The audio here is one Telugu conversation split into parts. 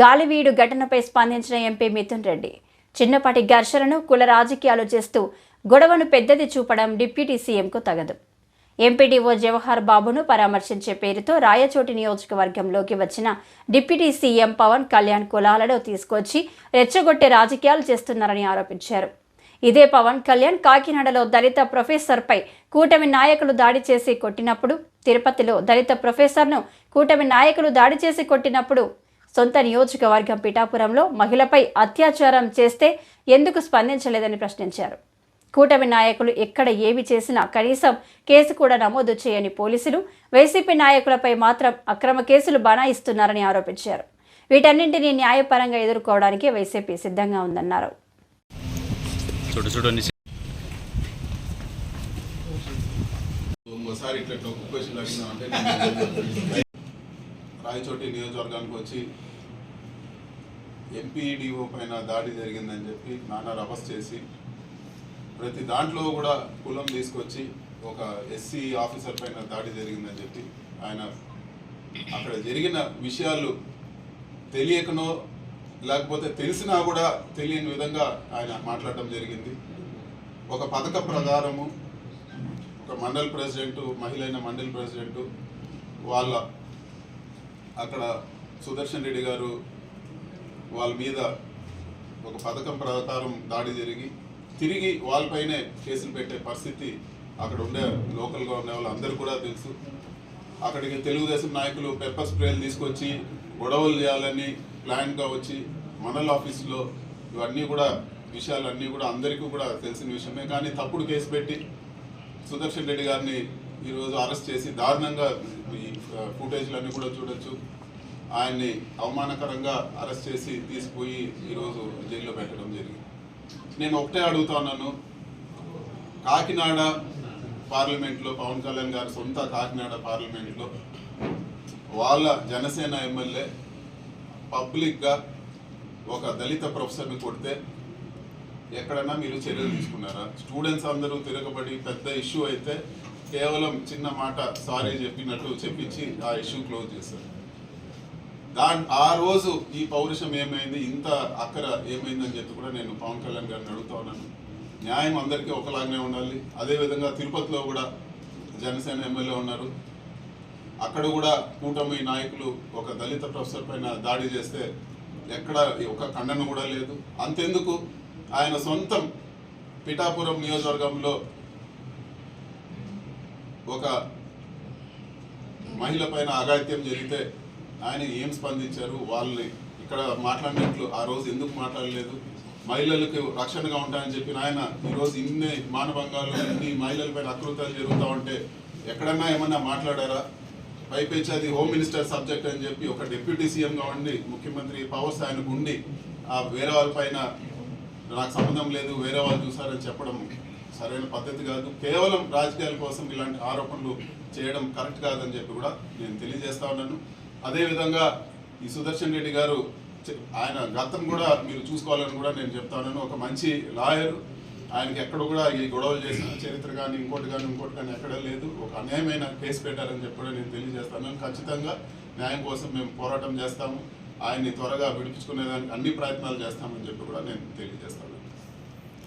గాలివీడు ఘటనపై స్పందించిన ఎంపీ మిథున్ రెడ్డి. చిన్నపాటి ఘర్షణను కుల రాజకీయాలు చేస్తూ గొడవను పెద్దది చూపడం డిప్యూటీ సీఎంకు తగదు. ఎంపీడీఓ జవహర్ బాబును పరామర్శించే పేరుతో రాయచోటి నియోజకవర్గంలోకి వచ్చిన డిప్యూటీ సీఎం పవన్ కళ్యాణ్ కులాలలో తీసుకొచ్చి రెచ్చగొట్టే రాజకీయాలు చేస్తున్నారని ఆరోపించారు. ఇదే పవన్ కళ్యాణ్ కాకినాడలో దళిత ప్రొఫెసర్పై కూటమి నాయకులు దాడి చేసి కొట్టినప్పుడు తిరుపతిలో దళిత ప్రొఫెసర్ను కూటమి నాయకులు దాడి చేసి కొట్టినప్పుడు సొంత నియోజకవర్గం పిఠాపురంలో మహిళపై అత్యాచారం చేస్తే ఎందుకు స్పందించలేదని ప్రశ్నించారు. కూటమి నాయకులు ఎక్కడ ఏమి చేసినా కనీసం కేసు కూడా నమోదు చేయని పోలీసులు వైసీపీ నాయకులపై మాత్రం అక్రమ కేసులు బనాయిస్తున్నారని ఆరోపించారు. వీటన్నింటినీ న్యాయపరంగా ఎదుర్కోవడానికి వైసీపీ సిద్ధంగా ఉందన్నారు. ఇంకోసారి ఇట్లా క్వశ్చన్ అడిగినా అంటే రాయచోటి నియోజకవర్గానికి వచ్చి ఎంపీడీఓ పైన దాడి జరిగిందని చెప్పి నానా రభస్ చేసి ప్రతి దాంట్లో కూడా కులం తీసుకొచ్చి ఒక ఎస్సీ ఆఫీసర్ పైన దాడి జరిగిందని చెప్పి ఆయన అక్కడ జరిగిన విషయాలు తెలియకనో లేకపోతే తెలిసినా కూడా తెలియని విధంగా ఆయన మాట్లాడటం జరిగింది. ఒక పథక ప్రకారము ఒక మండల్ ప్రెసిడెంట్ మహిళ అయిన మండల్ ప్రెసిడెంట్ వాళ్ళ అక్కడ సుదర్శన్ రెడ్డి గారు వాళ్ళ మీద ఒక పథకం ప్రకారం దాడి జరిగి తిరిగి వాళ్ళపైనే కేసులు పెట్టే పరిస్థితి అక్కడ ఉండే లోకల్గా ఉండే వాళ్ళందరూ కూడా తెలుసు. అక్కడికి తెలుగుదేశం నాయకులు పెప్పర్ స్ప్రేలు తీసుకొచ్చి గొడవలు చేయాలని ప్లాన్గా వచ్చి మండల ఆఫీసులో ఇవన్నీ కూడా విషయాలన్నీ కూడా అందరికీ కూడా తెలిసిన విషయమే. కానీ తప్పుడు కేసు పెట్టి సుదర్శన్ రెడ్డి గారిని ఈరోజు అరెస్ట్ చేసి దారుణంగా ఈ ఫుటేజ్లన్నీ కూడా చూడొచ్చు. ఆయన్ని అవమానకరంగా అరెస్ట్ చేసి తీసిపోయి ఈరోజు జైల్లో పెట్టడం జరిగింది. నేను ఒకటే అడుగుతున్నాను కాకినాడ పార్లమెంట్లో పవన్ కళ్యాణ్ గారి సొంత కాకినాడ పార్లమెంట్లో వాళ్ళ జనసేన ఎమ్మెల్యే పబ్లిక్గా ఒక దళిత ప్రొఫెసర్ని కొడితే ఎక్కడైనా మీరు చర్యలు తీసుకున్నారా? స్టూడెంట్స్ అందరూ తిరగబడి పెద్ద ఇష్యూ అయితే కేవలం చిన్న మాట సారీ చెప్పినట్టు చెప్పించి ఆ ఇష్యూ క్లోజ్ చేశారు. దాని ఆ రోజు ఈ పౌరుషం ఏమైంది ఇంత అక్కర ఏమైందని చెప్పి కూడా నేను పవన్ కళ్యాణ్ గారిని అడుగుతా ఉన్నాను. న్యాయం అందరికీ ఒకలాగానే ఉండాలి. అదేవిధంగా తిరుపతిలో కూడా జనసేన ఎమ్మెల్యే ఉన్నారు. అక్కడ కూడా కూటమి నాయకులు ఒక దళిత ప్రొఫెసర్ పైన దాడి చేస్తే ఎక్కడ ఒక ఖండన కూడా లేదు. అంతెందుకు? ఆయన సొంతం పిఠాపురం నియోజకవర్గంలో ఒక మహిళ పైన అఘాయిత్యం జరిగితే ఆయన ఏం స్పందించారు? వాళ్ళని ఇక్కడ మాట్లాడినట్లు ఆ రోజు ఎందుకు మాట్లాడలేదు? మహిళలకు రక్షణగా ఉంటాయని చెప్పిన ఆయన ఈరోజు ఇన్ని మానభంగాలు ఇన్ని మహిళల పైన అకృతాలు జరుగుతూ ఉంటే ఎక్కడన్నా ఏమన్నా మాట్లాడారా? పైపెచ్చి అది హోమ్ మినిస్టర్ సబ్జెక్ట్ అని చెప్పి ఒక డిప్యూటీ సీఎంగా ఉండి ముఖ్యమంత్రి పవర్స్ ఆయనకు ఉండి ఆ వేరే వాళ్ళ పైన నాకు సంబంధం లేదు వేరే వాళ్ళు చూసారని చెప్పడం సరైన పద్ధతి కాదు. కేవలం రాజకీయాల కోసం ఇలాంటి ఆరోపణలు చేయడం కరెక్ట్ కాదని చెప్పి కూడా నేను తెలియజేస్తా ఉన్నాను. అదేవిధంగా ఈ సుదర్శన్ రెడ్డి గారు ఆయన గతం కూడా మీరు చూసుకోవాలని కూడా నేను చెప్తా ఉన్నాను. ఒక మంచి లాయర్. ఆయనకి ఎక్కడ కూడా ఈ గొడవలు చేసిన చరిత్ర కానీ ఇంకోటి కానీ ఇంకోటి కానీ ఎక్కడ లేదు. ఒక అన్యాయమైన కేసు పెట్టారని చెప్పి కూడా నేను తెలియజేస్తాను ఖచ్చితంగా న్యాయం కోసం మేము పోరాటం చేస్తాము. ఆయన్ని త్వరగా విడిపించుకునేదానికి అన్ని ప్రయత్నాలు చేస్తామని చెప్పి కూడా నేను తెలియజేస్తాను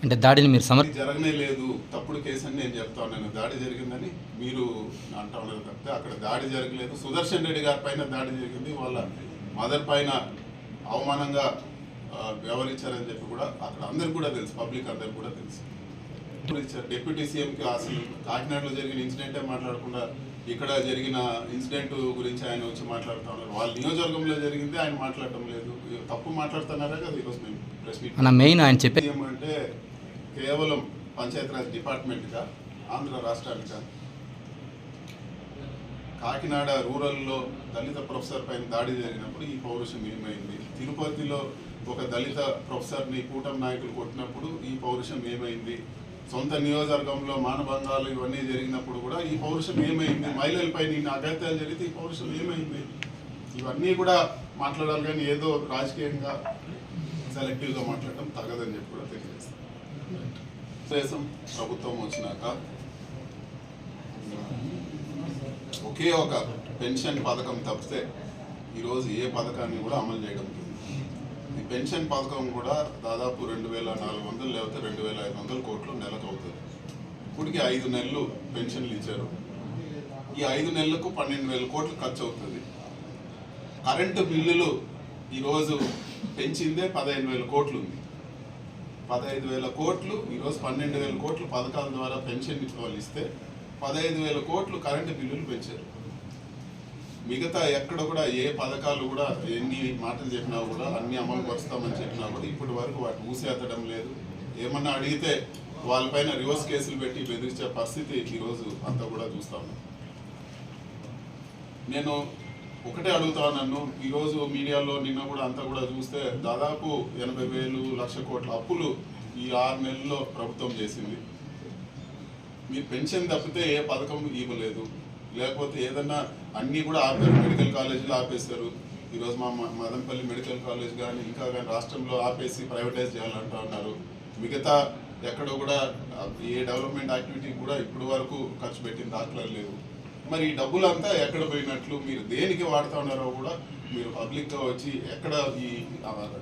అంటే దాడిని మీరు సమర్ జరగనే లేదు. తప్పుడు కేసు అని నేను చెప్తా ఉన్నాను. దాడి జరిగిందని మీరు అంటా ఉన్నారు తప్పితే అక్కడ దాడి జరగలేదు. సుదర్శన్ రెడ్డి గారి పైన దాడి జరిగింది. వాళ్ళ మదర్ పైన అవమానంగా వ్యవహరించారని చెప్పి కూడా అక్కడ అందరికి కూడా తెలుసు. పబ్లిక్ అందరికి కూడా తెలుసు. డిప్యూటీ సీఎంకి అసలు కాకినాడలో జరిగిన ఇన్సిడెంటే మాట్లాడకుండా ఇక్కడ జరిగిన ఇన్సిడెంట్ గురించి ఆయన వచ్చి మాట్లాడుతూ ఉన్నారు. వాళ్ళ నియోజకవర్గంలో జరిగింది. ఆయన మాట్లాడటం లేదు. తప్పు మాట్లాడుతున్నారా కదా ఈరోజు మేము ప్రెస్ మీట్. మెయిన్ ఆయన చెప్పే ఏమంటే కేవలం పంచాయతీరాజ్ డిపార్ట్మెంట్గా ఆంధ్ర రాష్ట్రానిక కాకినాడ రూరల్లో దళిత ప్రొఫెసర్ పైన దాడి జరిగినప్పుడు ఈ పౌరుషం ఏమైంది? తిరుపతిలో ఒక దళిత ప్రొఫెసర్ని కూటమి నాయకులు కొట్టినప్పుడు ఈ పౌరుషం ఏమైంది? సొంత నియోజకవర్గంలో మానభంగాలు ఇవన్నీ జరిగినప్పుడు కూడా ఈ పౌరుషం ఏమైంది? మహిళలపై నేను అగత్యాలు జరిగితే ఈ పౌరుషం ఏమైంది? ఇవన్నీ కూడా మాట్లాడాలి కానీ ఏదో రాజకీయంగా సెలెక్టివ్గా మాట్లాడటం తగదని చెప్పి దేశం ప్రభుత్వం వచ్చినాక. ఒకే ఒక పెన్షన్ పథకం తప్పితే ఈరోజు ఏ పథకాన్ని కూడా అమలు చేయడం ఈ పెన్షన్ పథకం కూడా దాదాపు రెండు వేల నాలుగు వందలు లేకపోతే రెండు వేల ఐదు వందల కోట్లు నెలకు అవుతుంది. ఇప్పటికి ఐదు నెలలు పెన్షన్లు ఇచ్చారు. ఈ ఐదు నెలలకు పన్నెండు వేల కోట్లు ఖర్చు అవుతుంది. కరెంటు బిల్లులు ఈరోజు పెంచిందే పదిహేను వేల కోట్లు ఉంది. పదహైదు వేల కోట్లు ఈరోజు పన్నెండు వేల కోట్లు పథకాల ద్వారా పెన్షన్ వాళ్ళు ఇస్తే పదహైదు వేల కోట్లు కరెంటు బిల్లులు పెంచారు. మిగతా ఎక్కడ కూడా ఏ పథకాలు కూడా ఎన్ని మాటలు చెప్పినా కూడా అన్ని అమలు పరుస్తామని చెప్పినా కూడా ఇప్పటి వరకు వాటి ఊసేతడం లేదు. ఏమన్నా అడిగితే వాళ్ళపైన రివర్స్ కేసులు పెట్టి బెదిరించే పరిస్థితి ఈరోజు అంతా కూడా చూస్తాము నేను ఒకటే అడుగుతా నన్ను. ఈరోజు మీడియాలో నిన్న కూడా అంతా కూడా చూస్తే దాదాపు ఎనభై వేలు లక్ష కోట్ల అప్పులు ఈ ఆరు నెలల్లో ప్రభుత్వం చేసింది. మీరు పెన్షన్ తప్పితే ఏ పథకం ఇవ్వలేదు. లేకపోతే ఏదన్నా అన్నీ కూడా ఆపారు మెడికల్ కాలేజీలు ఆపేశారు. ఈరోజు మా మదంపల్లి మదనపల్లి మెడికల్ కాలేజ్ కానీ ఇంకా కానీ రాష్ట్రంలో ఆపేసి ప్రైవేటైజ్ చేయాలంటున్నారు మిగతా ఎక్కడో కూడా ఏ డెవలప్మెంట్ యాక్టివిటీ కూడా ఇప్పటి వరకు ఖర్చు పెట్టిన దాఖలు లేవు. మరి ఈ డబ్బులంతా ఎక్కడ పోయినట్లు? మీరు దేనికి వాడుతా ఉన్నారో కూడా మీరు పబ్లిక్గా వచ్చి ఎక్కడ ఈ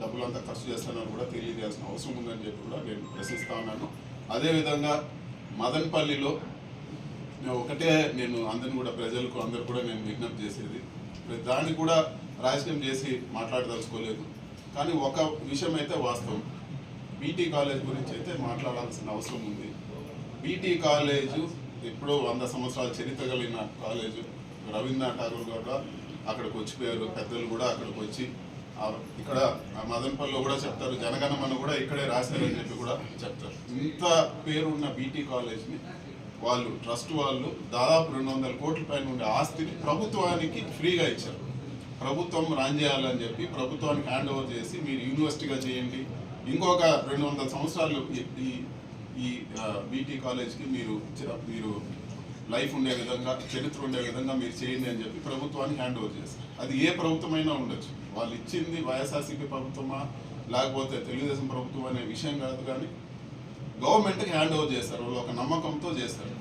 డబ్బులంతా ఖర్చు చేస్తున్నారో కూడా తెలియజేయాల్సిన అవసరం ఉందని చెప్పి కూడా నేను ప్రశ్నిస్తా ఉన్నాను. అదేవిధంగా మదన్పల్లిలో ఒకటే నేను అందరిని కూడా ప్రజలకు అందరు కూడా నేను విజ్ఞప్తి చేసేది. దాన్ని కూడా రాజకీయం చేసి మాట్లాడదలుచుకోలేదు. కానీ ఒక విషయం అయితే వాస్తవం. బీటీ కాలేజ్ గురించి అయితే మాట్లాడాల్సిన అవసరం ఉంది. బీటీ కాలేజు ఎప్పుడో వంద సంవత్సరాల చరిత్ర కలిగిన కాలేజు. రవీంద్రనాథ్ ఠాగూర్ కూడా అక్కడికి వచ్చిపోయారు. పెద్దలు కూడా అక్కడికి వచ్చి ఇక్కడ ఆ మదనపల్లిలో కూడా చెప్తారు. జనగణమన కూడా ఇక్కడే రాశారని చెప్పి కూడా చెప్తారు. ఇంత పేరున్న బీటీ కాలేజ్ని వాళ్ళు ట్రస్ట్ వాళ్ళు దాదాపు రెండు వందల కోట్ల పైన ఉండే ఆస్తిని ప్రభుత్వానికి ఫ్రీగా ఇచ్చారు. ప్రభుత్వం రాన్ చేయాలని చెప్పి ప్రభుత్వానికి హ్యాండ్ ఓవర్ చేసి మీరు యూనివర్సిటీగా చేయండి. ఇంకొక రెండు వందల సంవత్సరాలు ఈ- ఈ బీటీ కాలేజ్కి మీరు మీరు లైఫ్ ఉండే విధంగా చరిత్ర ఉండే విధంగా మీరు చేయండి అని చెప్పి ప్రభుత్వాన్ని హ్యాండ్ ఓవర్ చేస్తారు అది ఏ ప్రభుత్వమైనా ఉండొచ్చు. వాళ్ళు ఇచ్చింది వైఎస్ఆర్సీపీ ప్రభుత్వమా లేకపోతే తెలుగుదేశం ప్రభుత్వం అనే విషయం కాదు కానీ గవర్నమెంట్కి హ్యాండ్ ఓవర్ చేస్తారు వాళ్ళు ఒక నమ్మకంతో చేస్తారు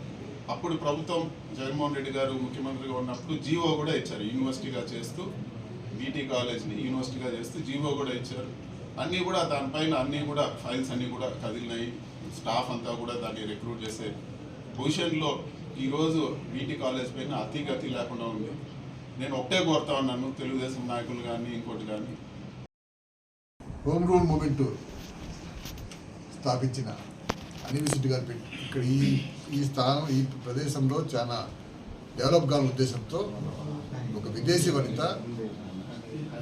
అప్పుడు ప్రభుత్వం జగన్మోహన్ రెడ్డి గారు ముఖ్యమంత్రిగా ఉన్నప్పుడు జీవో కూడా ఇచ్చారు. యూనివర్సిటీగా చేస్తూ బీటీ కాలేజ్ని యూనివర్సిటీగా చేస్తూ జీవో కూడా ఇచ్చారు. అన్నీ కూడా దానిపైన అన్నీ కూడా ఫైల్స్ అన్నీ కూడా కదిలినాయి. స్టాఫ్ అంతా కూడా దాన్ని రిక్రూట్ చేసే పొజిషన్లో ఈరోజు బీటీ కాలేజ్ పైన అతిగతి లేకుండా ఉంది. నేను ఒకటే కోరుతా ఉన్నాను తెలుగుదేశం నాయకులు కానీ ఇంకోటి కానీ హోమ్ రూల్ మూమెంట్ స్థాపించిన అనివిసిట్ గారు పెట్టి ఇక్కడ ఈ ఈ స్థానం ఈ ప్రదేశంలో చాలా డెవలప్ కాని ఉద్దేశంతో ఒక విదేశీ వనిత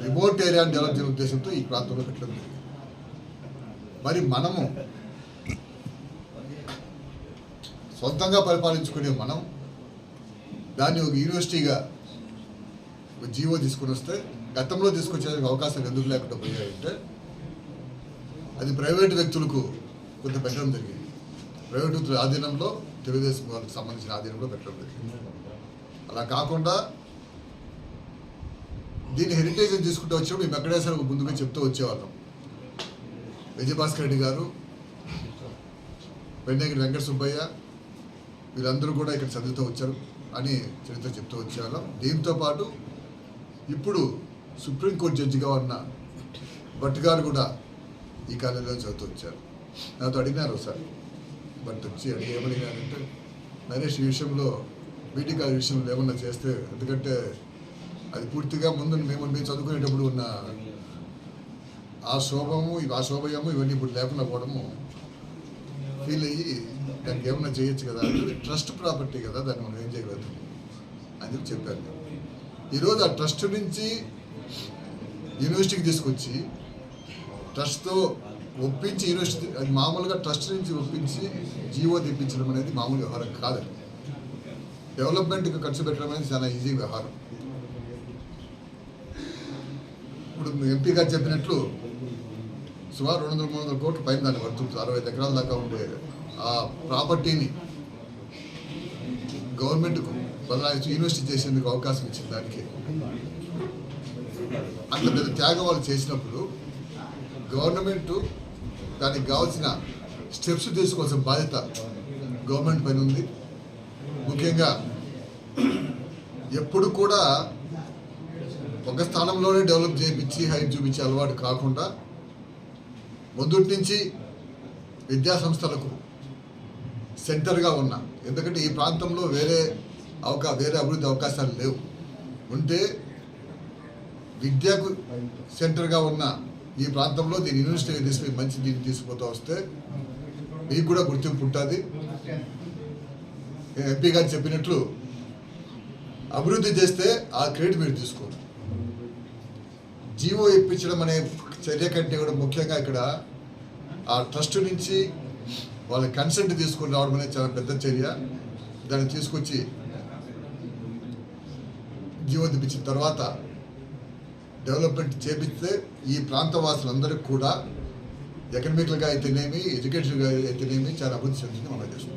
రిమోట్ ఏరియాని డెవలప్ చేసే ఉద్దేశంతో ఈ ప్రాంతంలో పెట్టడం జరిగింది. మరి మనము సొంతంగా పరిపాలించుకునే మనం దాన్ని ఒక యూనివర్సిటీగా ఒక జీవో తీసుకుని వస్తే గతంలో తీసుకొచ్చేందుకు అవకాశం ఎందుకు లేకుండా పోయాయంటే అది ప్రైవేటు వ్యక్తులకు కొంత పెట్టడం జరిగింది. ప్రైవేట్ వ్యక్తుల ఆధీనంలో తెలుగుదేశం వాళ్ళకి సంబంధించిన ఆధీనంలో పెట్టడం జరిగింది. అలా కాకుండా దీన్ని హెరిటేజ్ తీసుకుంటూ వచ్చినప్పుడు మేము వెంకటేశ్వర ముందుగా చెప్తూ వచ్చేవాళ్ళం. విజయభాస్కర్ రెడ్డి గారు పెన్నగిరి వెంకట సుబ్బయ్య వీళ్ళందరూ కూడా ఇక్కడ చదువుతూ వచ్చారు అని చరిత్ర చెప్తూ వచ్చేవాళ్ళం దీంతో పాటు ఇప్పుడు సుప్రీంకోర్టు జడ్జిగా ఉన్న భట్ గారు కూడా ఈ కాలేజీలో చదువుతూ వచ్చారు. నాతో అడిగినారు ఒకసారి. బట్ వచ్చి అడిగి ఏమడిగినారంటే నరేష్ ఈ విషయంలో బీటీ కాలేజ్ విషయంలో ఏమన్నా చేస్తే ఎందుకంటే అది పూర్తిగా ముందు మేము మేము చదువుకునేటప్పుడు ఉన్న ఆ శోభము ఆ శోభయము ఇవన్నీ ఇప్పుడు లేకుండా పోవడము ఫీల్ అయ్యి దానికి ఏమైనా చేయొచ్చు కదా? అంటే ట్రస్ట్ ప్రాపర్టీ కదా దాన్ని మనం ఏం చేయగలుగుతాం అని చెప్పి చెప్పాను ఈరోజు ఆ ట్రస్ట్ నుంచి యూనివర్సిటీకి తీసుకొచ్చి ట్రస్ట్తో ఒప్పించి యూనివర్సిటీ అది మామూలుగా ట్రస్ట్ నుంచి ఒప్పించి జీవో తెప్పించడం అనేది మామూలు వ్యవహారం కాదు. డెవలప్మెంట్కి ఖర్చు పెట్టడం అనేది చాలా ఈజీ వ్యవహారం. ఇప్పుడు ఎంపీ గారు చెప్పినట్లు సుమారు రెండు వందల మూడు వందల కోట్ల పైన దాన్ని పడుతుంది అరవై ఎకరాల దాకా ఉండే ఆ ప్రాపర్టీని గవర్నమెంట్కు బదలాయించి యూనివర్సిటీ చేసేందుకు అవకాశం ఇచ్చింది దానికి. అట్లా పెద్ద త్యాగం వాళ్ళు చేసినప్పుడు గవర్నమెంట్ దానికి కావాల్సిన స్టెప్స్ తీసుకోవాల్సిన బాధ్యత గవర్నమెంట్ పైన ఉంది. ముఖ్యంగా ఎప్పుడు కూడా ఒక స్థానంలోనే డెవలప్ చేయించి హైట్ చూపించే అలవాటు కాకుండా ముందుటి నుంచి విద్యా సంస్థలకు సెంటర్గా ఉన్న ఎందుకంటే ఈ ప్రాంతంలో వేరే అవకా వేరే అభివృద్ధి అవకాశాలు లేవు. ఉంటే విద్యకు సెంటర్గా ఉన్న ఈ ప్రాంతంలో దీని యూనివర్సిటీగా తీసుకుని మంచి దీన్ని తీసుకుపోతూ వస్తే మీకు కూడా గుర్తింపు ఉంటుంది. ఎంపీ గారు చెప్పినట్లు అభివృద్ధి చేస్తే ఆ క్రెడిట్ మీరు తీసుకోరు. జీవో ఇప్పించడం అనే చర్య కంటే కూడా ముఖ్యంగా ఇక్కడ ఆ ట్రస్ట్ నుంచి వాళ్ళ కన్సెంట్ తీసుకొని రావడం అనేది చాలా పెద్ద చర్య. దాన్ని తీసుకొచ్చి జీవోదిపించిన తర్వాత డెవలప్మెంట్ చేపిస్తే ఈ ప్రాంత వాసులందరికీ కూడా ఎకనమికల్గా అయితేనేమి ఎడ్యుకేషన్గా అయితేనేమి చాలా అభివృద్ధి చెందుతుంది మనం దేశం